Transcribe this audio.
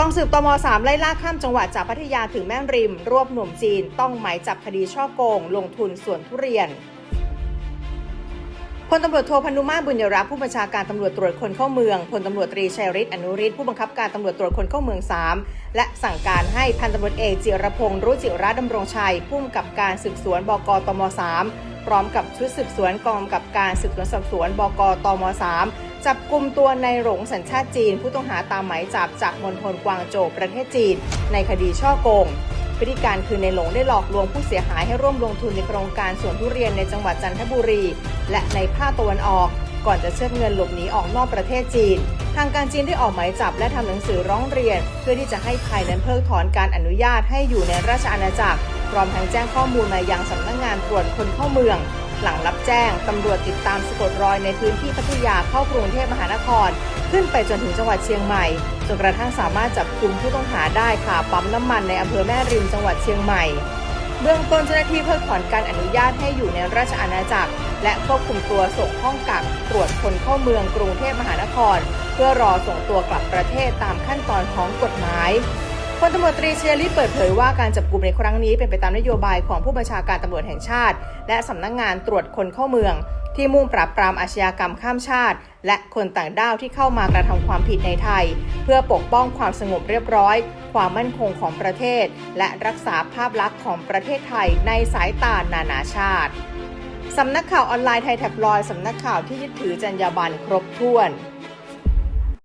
กองสืบตม3ไล่ล่าข้ามจังหวัดจากพัทยาถึงแม่ริม รวบหนุ่มจีน ต้องหมายจับคดีช่อโกง ลงทุนสวนทุเรียนพลตำรวจโทพนุมาบุญยรักผู้บัญชาการตำรวจตรวจคนเข้าเมืองพลตำรวจตรีชัยฤทธิ์อนุฤทธิ์ผู้บังคับการตำรวจตรวจคนเข้าเมือง 3 และสั่งการให้พันตำรวจเอกจิรพงศ์รุจิระดำรงชัยผู้กำกับการสืบสวนบกตม 3 พร้อมกับชุดสืบสวนกองกำกับการสืบสวนสอบสวนบกตม 3 จับกลุ่มตัวในหลงสัญชาติจีน ผู้ต้องหาตามหมายจับจากมณฑลกวางโจวประเทศจีน ในคดีช่อโกงพฤติการคือในหลงได้หลอกลวงผู้เสียหายให้ร่วมลงทุนในโครงการสวนทุเรียนในจังหวัดจันทบุรี และในภาคตะวันออก ก่อนจะเชิดเงินหลบหนีออกนอกประเทศจีน ทางการจีนได้ออกหมายจับและทำหนังสือร้องเรียน เพื่อที่จะให้ไทยนั้นเพิกถอนการอนุญาตให้อยู่ในราชอาณาจักรพร้อมทั้งแจ้งข้อมูลมายังสำนักงานตรวจคนเข้าเมือง หลังรับแจ้งตำรวจติดตามสะกดรอยในพื้นที่พัทยาเข้ากรุงเทพมหานคร ขึ้นไปจนถึงจังหวัดเชียงใหม่จนกระทั่งสามารถจับกลุ่มผู้ต้องหาได้ค่ะปั๊มน้ำมันในอำเภอแม่ริมจังหวัดเชียงใหม่ เบื้องต้นเจ้าหน้าที่เพิกถอนการอนุญาตให้อยู่ในราชอาณาจักร และควบคุมตัวส่งห้องกักตรวจคนเข้าเมืองกรุงเทพมหานคร เพื่อรอส่งตัวกลับประเทศตามขั้นตอนของกฎหมาย พลตำรวจตรีเชียริเปิดเผยว่าการจับกลุ่มในครั้งนี้เป็นไปตามนโยบายของผู้บัญชาการตำรวจแห่งชาติ และสำนักงงานตรวจคนเข้าเมือง ที่มุ่งปราบปรามอาชญากรรมข้ามชาติ และคนต่างด้าวที่เข้ามากระทำความผิดในไทย เพื่อปกป้องความสงบเรียบร้อย ความมั่นคงของประเทศ และรักษาภาพลักษณ์ของประเทศไทยในสายตานานาชาติสำนักข่าวออนไลน์ไทยแท็บลอยสำนักข่าวที่ยึดถือจรรยาบรรณครบถ้วน